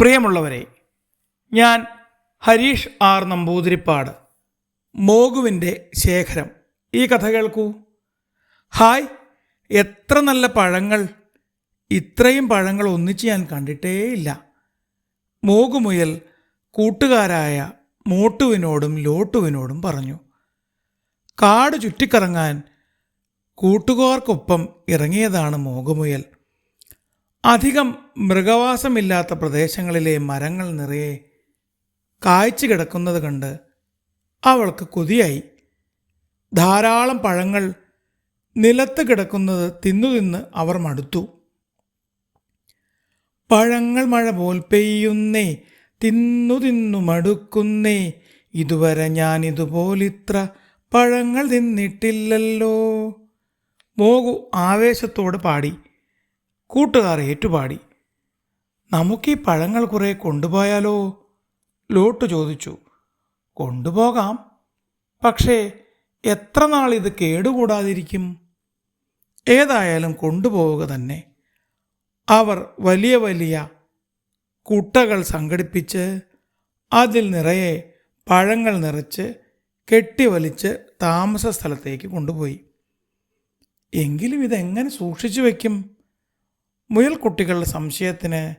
പ്രിയമുള്ളവരെ ഞാൻ ഹരീഷ് ആർ നമ്പൂതിരിപ്പാട് മോഗുവിന്റെ ശേഖരം. ഈ കഥ കേൾക്കൂ. ഹായ് എത്ര നല്ല പഴങ്ങൾ ഇത്രയും പഴങ്ങൾ ഒന്നിച്ച് ഞാൻ കണ്ടിട്ടേയില്ല. മോഗുമുയൽ കൂട്ടുകാരായ മോട്ടുവിനോടും ലോട്ടുവിനോടും പറഞ്ഞു കാട് ചുറ്റിക്കറങ്ങാൻ കൂട്ടുകാർക്കൊപ്പം ഇറങ്ങിയതാണ് മോഗുമുയൽ അധികം മൃഗവാസമില്ലാത്ത പ്രദേശങ്ങളിലെ മരങ്ങൾ നിറയെ കായ്ച്ചു കിടക്കുന്നത് കണ്ട് അവൾക്ക് കൊതിയായി. ധാരാളം പഴങ്ങൾ നിലത്ത് കിടക്കുന്നത് തിന്നു തിന്ന് അവർ മടുത്തു. പഴങ്ങൾ മഴ പോൽ പെയ്യുന്നേ തിന്നു തിന്നു മടുക്കുന്നേ ഇതുവരെ ഞാൻ ഇതുപോലിത്ര പഴങ്ങൾ തിന്നിട്ടില്ലല്ലോ. മോഗു ആവേശത്തോട് പാടി. കൂട്ടുകാർ ഏറ്റുപാടി. നമുക്ക് ഈ പഴങ്ങൾ കുറേ കൊണ്ടുപോയാലോ? ലോട്ട് ചോദിച്ചു. കൊണ്ടുപോകാം. പക്ഷേ എത്ര നാൾ ഇത് കേടുകൂടാതിരിക്കും? ഏതായാലും കൊണ്ടുപോവുക തന്നെ. അവർ വലിയ വലിയ കുട്ടകൾ സംഘടിപ്പിച്ച് അതിൽ നിറയെ പഴങ്ങൾ നിറച്ച് കെട്ടിവലിച്ച് താമസ സ്ഥലത്തേക്ക് കൊണ്ടുപോയി. എങ്കിലും ഇതെങ്ങനെ സൂക്ഷിച്ചു വയ്ക്കും? മുയൽക്കുട്ടികളുടെ സംശയത്തിന്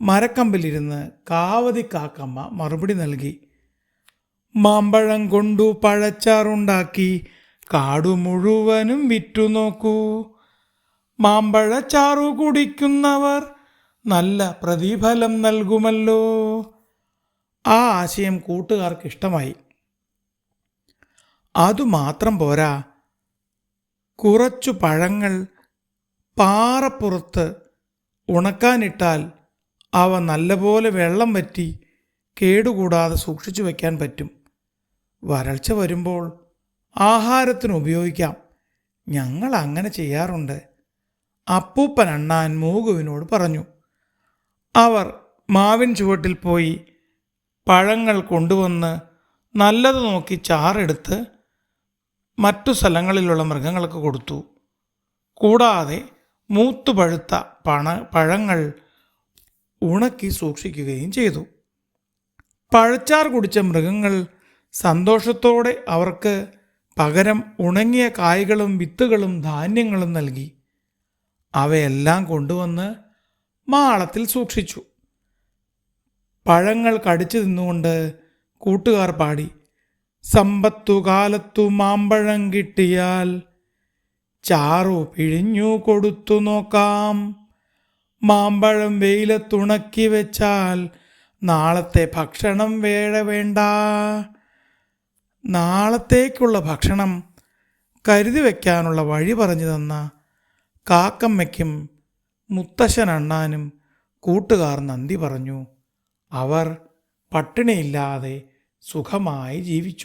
മരക്കമ്പിലിരുന്ന് കാവതി കാക്കമ്മ മറുപടി നൽകി. മാമ്പഴം കൊണ്ടു പഴച്ചാറുണ്ടാക്കി കാടു മുഴുവനും വിറ്റുനോക്കൂ മാമ്പഴച്ചാറു കുടിക്കുന്നവർ നല്ല പ്രതിഫലം നൽകുമല്ലോ ആ ആശയം കൂട്ടുകാർക്ക് ഇഷ്ടമായി. അതുമാത്രം പോരാ. കുറച്ചു പഴങ്ങൾ പാറപ്പുറത്ത് ഉണക്കാനിട്ടാൽ അവ നല്ലപോലെ വെള്ളം വറ്റി കേടുകൂടാതെ സൂക്ഷിച്ചു വയ്ക്കാൻ പറ്റും. വരൾച്ച വരുമ്പോൾ ആഹാരത്തിന് ഉപയോഗിക്കാം. ഞങ്ങൾ അങ്ങനെ ചെയ്യാറുണ്ട്. അപ്പൂപ്പൻ അണ്ണാൻ മൂകുവിനോട് പറഞ്ഞു. അവർ മാവിൻ ചുവട്ടിൽ പോയി പഴങ്ങൾ കൊണ്ടുവന്ന് നല്ലത് നോക്കി ചാറെടുത്ത് മറ്റു സ്ഥലങ്ങളിലുള്ള മൃഗങ്ങൾക്ക് കൊടുത്തു. കൂടാതെ മൂത്തുപഴുത്ത പണ പഴങ്ങൾ ഉണക്കി സൂക്ഷിക്കുകയും ചെയ്തു. പഴച്ചാർ കുടിച്ച മൃഗങ്ങൾ സന്തോഷത്തോടെ അവർക്ക് പകരം ഉണങ്ങിയ കായ്കളും വിത്തുകളും ധാന്യങ്ങളും നൽകി. അവയെല്ലാം കൊണ്ടുവന്ന് മാളത്തിൽ സൂക്ഷിച്ചു. പഴങ്ങൾ കടിച്ചു തിന്നുകൊണ്ട് കൂട്ടുകാർ പാടി സമ്പത്തു കാലത്തു മാമ്പഴം കിട്ടിയാൽ ചാറു പിഴിഞ്ഞു കൊടുത്തു നോക്കാം. മാമ്പഴം വെയിലത്തുണക്കി വെച്ചാൽ നാളത്തെ ഭക്ഷണം വേഴ വേണ്ട. നാളത്തേക്കുള്ള ഭക്ഷണം കരുതി വയ്ക്കാനുള്ള വഴി പറഞ്ഞു തന്ന കാക്കമ്മയ്ക്കും മുത്തശ്ശൻ അണ്ണാനും കൂട്ടുകാർ നന്ദി പറഞ്ഞു. അവർ പട്ടിണിയില്ലാതെ സുഖമായി ജീവിച്ചു.